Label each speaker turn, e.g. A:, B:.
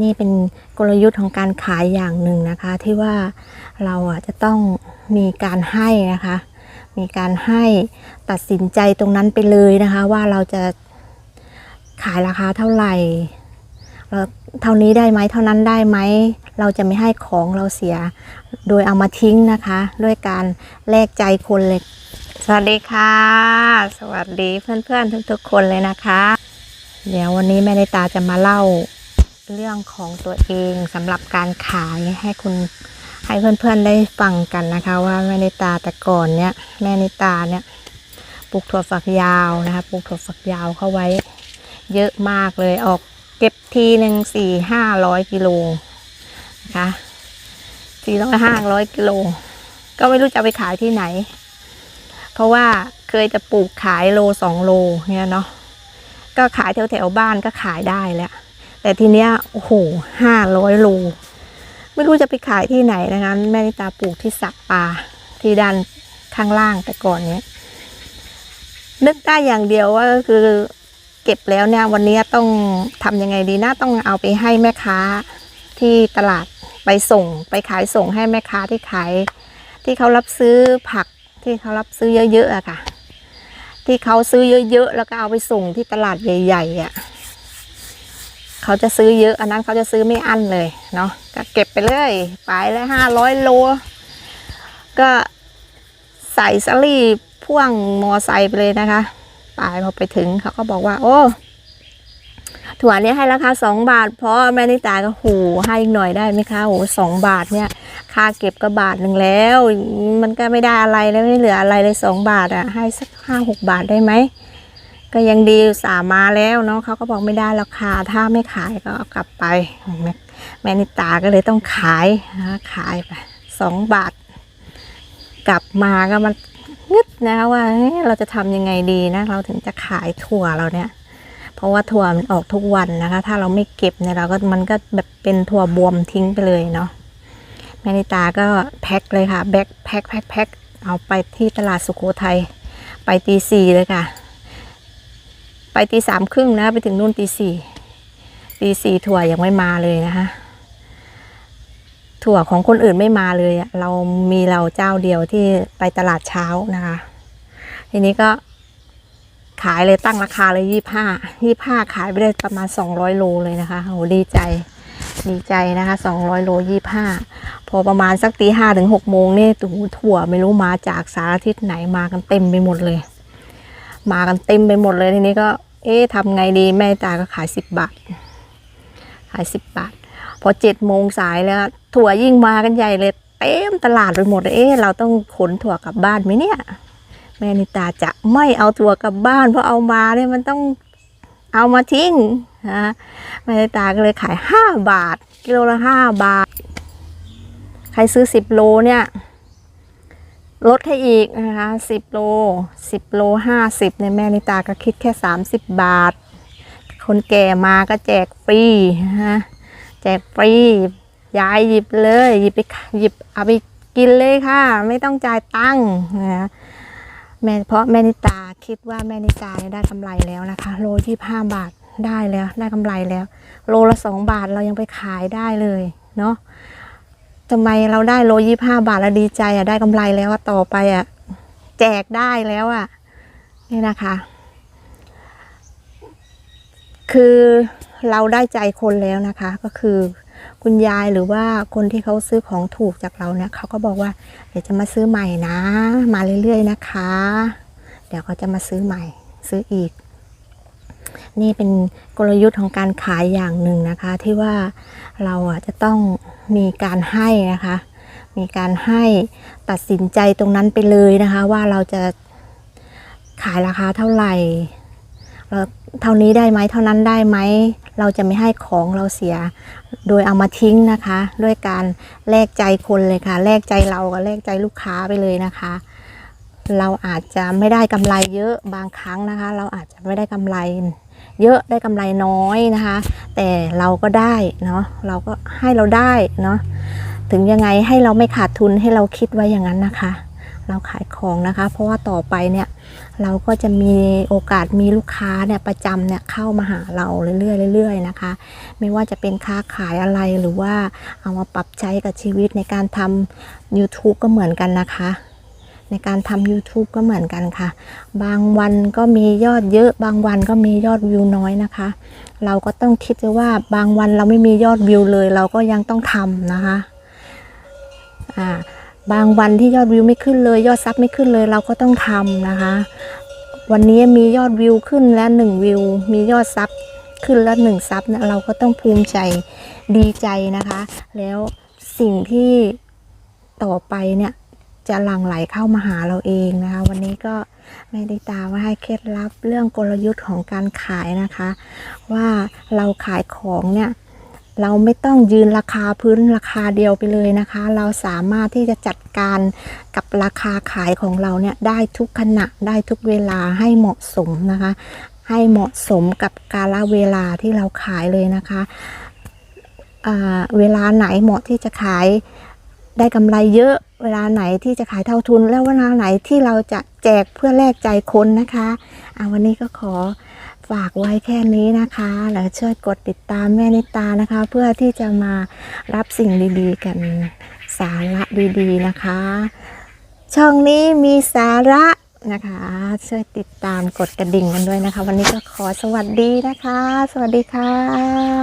A: นี่เป็นกลยุทธ์ของการขายอย่างหนึ่งนะคะ ที่ว่าเราอะจะต้องมีการให้นะคะ มีการให้ตัดสินใจตรงนั้นไปเลยนะคะ ว่าเราจะขายราคาเท่าไหร่เราเท่านี้ได้ไหมเท่านั้นได้ไหมเราจะไม่ให้ของเราเสีย โดยเอามาทิ้งนะคะ ด้วยการแลกใจคนเลย สวัสดีค่ะ สวัสดีเพื่อนๆทุกๆคนเลยนะคะ เดี๋ยววันนี้แม่ในตาจะมาเล่า เรื่องของตัวเองสำหรับการขายให้คุณให้เพื่อนๆได้ฟังกันนะคะ ว่าแม่ในตาแต่ก่อนเนี้ยแม่ในตาเนี่ยปลูกถั่วฝักยาวนะคะปลูกถั่วฝักยาวเข้าไว้ เยอะมากเลยออกเก็บทีหนึ่งสี่ห้าร้อยกิโลนะคะสี่ร้อยห้าร้อยกิโลก็ไม่รู้จะไปขายที่ไหน เพราะว่าเคยจะปลูกขายโลสองโลเนี่ยเนาะก็ขายแถวแถวบ้านก็ขายได้แล้ว แต่ทีเนี้ยโอ้โหห้าร้อยโลไม่รู้จะไปขายที่ไหนนะคะแม่นิตาปลูกที่สระปลาที่ด้านข้างล่างแต่ก่อนเนี้ยนึกได้อย่างเดียวว่าคือเก็บแล้วเนี่ยวันนี้ต้องทำยังไงดีนะต้องเอาไปให้แม่ค้าที่ตลาดไปส่ง ไปขายส่งให้แม่ค้าที่ขาย ที่เขารับซื้อผักที่เขารับซื้อเยอะๆอะค่ะ ที่เขาซื้อเยอะๆแล้วก็เอาไปส่งที่ตลาดใหญ่ ๆอะ เขาจะซื้อเยอะ อันนั้นเขาจะซื้อไม่อั้นเลยเนาะก็เก็บไปเลยไปเลยห้าร้อยโล ก็ใส่สลีพ่วงมอไซค์ไปเลยนะคะไปพอไปถึงเขาก็บอกว่า โอ้ถั่วเนี้ยให้ราคาสองบาท เพราะแม่นิตาก็หูให้อีกหน่อยได้ไหมคะโอ้สองบาทเนี่ย ค่าเก็บก็บาทหนึ่งแล้ว มันก็ไม่ได้อะไรแล้วไม่เหลืออะไรเลยสองบาทอะให้สักห้าหกบาทได้ไหม ก็ยังดีสามมาแล้วเนาะเขาก็บอกไม่ได้ราคาถ้าไม่ขายก็กลับไปแม่แม่นิตาก็เลยต้องขายนะขายไปสองบาท กลับมาก็มันงึดนะว่าเราจะทำยังไงดีนะ เราถึงจะขายถั่วเราเนี่ย เพราะว่าถั่วมันออกทุกวันนะคะ ถ้าเราไม่เก็บเนี่ยเราก็มันก็แบบเป็นถั่วบวมทิ้งไปเลยเนาะแม่นิตาก็แพ็คเลยค่ะแบ็คแพ็คแพ็คแพ็คเอาไปที่ตลาดสุโขทัยไปตีสี่เลยค่ะ ไปตีสามครึ่งนะ ไปถึงนู่นตีสี่ตีสี่ถั่วยังไม่มาเลยนะคะถั่วของคนอื่นไม่มาเลยอะเรามีเราเจ้าเดียวที่ไปตลาดเช้านะคะ ทีนี้ก็ขายเลยตั้งราคาเลยยี่ห้ายี่ห้าขายไปได้ประมาณสองร้อยโลเลยนะคะโหดีใจ ดีใจนะคะสองร้อยโลยี่ห้าพอประมาณสักตีห้าถึงหกโมงนี่ตูถั่วไม่รู้มาจากสารทิศไหนมากันเต็มไปหมดเลย มากันเต็มไปหมดเลยทีนี้ก็ เอ๊ะทำไงดีแม่ตาก็ขายสิบบาท ขายสิบบาท พอเจ็ดโมงสายแล้ว ถั่วยิ่งมากันใหญ่เลยเต็มตลาดไปหมดเลยเอ๊ะเราต้องขนถั่วกลับบ้านไหมเนี่ย แม่นิตาจะไม่เอาถั่วกลับบ้าน เพราะเอามาเนี่ยมันต้องเอามาทิ้งนะแม่นิตาก็เลยขายห้าบาท กิโลละห้าบาท ใครซื้อสิบโลเนี่ย ลดให้อีกนะคะสิบโลสิบโลห้าสิบเนี่ยแม่นิตาก็คิดแค่สามสิบาท คนแก่มาก็แจกฟรีนะคะแจกฟรียายหยิบเลยหยิบไปหยิบเอาไปกินเลยค่ะ ไม่ต้องจ่ายตังค์นะคะแม่เพราะแม่นิตาคิดว่าแม่นิตาได้กำไรแล้วนะคะ โลยี่ห้าบาทได้แล้วได้กำไรแล้ว โลละสองบาทเรายังไปขายได้เลยเนาะ ทำไมเราได้โลยี่ห้าบาทแล้วดีใจอะได้กำไรแล้วอะต่อไปอะแจกได้แล้วอะนี่นะคะ คือเราได้ใจคนแล้วนะคะ ก็คือคุณยายหรือว่าคนที่เขาซื้อของถูกจากเราเนี่ยเขาก็บอกว่า เดี๋ยวจะมาซื้อใหม่นะ มาเรื่อยๆนะคะ เดี๋ยวเขาจะมาซื้อใหม่ ซื้ออีก นี่เป็นกลยุทธ์ของการขายอย่างหนึ่งนะคะ ที่ว่าเราอะจะต้องมีการให้นะคะ มีการให้ตัดสินใจตรงนั้นไปเลยนะคะ ว่าเราจะขายราคาเท่าไหร่เราเท่านี้ได้ไหมเท่านั้นได้ไหมเราจะไม่ให้ของเราเสีย โดยเอามาทิ้งนะคะ ด้วยการแลกใจคนเลยค่ะแลกใจเรากับแลกใจลูกค้าไปเลยนะคะ เราอาจจะไม่ได้กำไรเยอะบางครั้งนะคะ เราอาจจะไม่ได้กำไร เยอะได้กำไรน้อยนะคะ แต่เราก็ได้เนาะเราก็ให้เราได้เนาะถึงยังไงให้เราไม่ขาดทุนให้เราคิดไว้อย่างนั้นนะคะ เราขายของนะคะ เพราะว่าต่อไปเนี่ยเราก็จะมีโอกาสมีลูกค้าเนี่ยประจำเนี่ยเข้ามาหาเราเรื่อยๆเรื่อยๆนะคะ ไม่ว่าจะเป็นค้าขายอะไรหรือว่าเอามาปรับใช้กับชีวิตในการทำ YouTube ก็เหมือนกันนะคะ ในการทำ YouTube ก็เหมือนกันค่ะ บางวันก็มียอดเยอะ บางวันก็มียอดวิวน้อยนะคะ เราก็ต้องคิดด้วยว่าบางวันเราไม่มียอดวิวเลย เราก็ยังต้องทำนะคะอ่าบางวันที่ยอดวิวไม่ขึ้นเลย ยอดซับไม่ขึ้นเลยเราก็ต้องทำนะคะ วันนี้มียอดวิวขึ้นแล้วหนึ่งวิว มียอดซับขึ้นแล้วหนึ่งซับเนะเราก็ต้องภูมิใจดีใจนะคะ แล้วสิ่งที่ต่อไปเนี่ย จะหลั่งไหลเข้ามาหาเราเองนะคะ วันนี้ก็ไม่ได้ตาว่าให้เคล็ดลับเรื่องกลยุทธ์ของการขายนะคะ ว่าเราขายของเนี่ยเราไม่ต้องยืนราคาพื้นราคาเดียวไปเลยนะคะ เราสามารถที่จะจัดการกับราคาขายของเราเนี่ยได้ทุกขณะได้ทุกเวลาให้เหมาะสมนะคะ ให้เหมาะสมกับกาลเวลาที่เราขายเลยนะคะเวลาไหนเหมาะที่จะขายได้กำไรเยอะ เวลาไหนที่จะขายเท่าทุน แล้วเวลาไหนที่เราจะแจกเพื่อแลกใจคนนะคะอ่าวันนี้ก็ขอฝากไว้แค่นี้นะคะ แล้วช่วยกดติดตามแม่นิตานะคะ เพื่อที่จะมารับสิ่งดีๆ กันสาระดีๆนะคะ ช่องนี้มีสาระนะคะ ช่วยติดตามกดกระดิ่งกันด้วยนะคะ วันนี้ก็ขอสวัสดีนะคะ สวัสดีค่ะ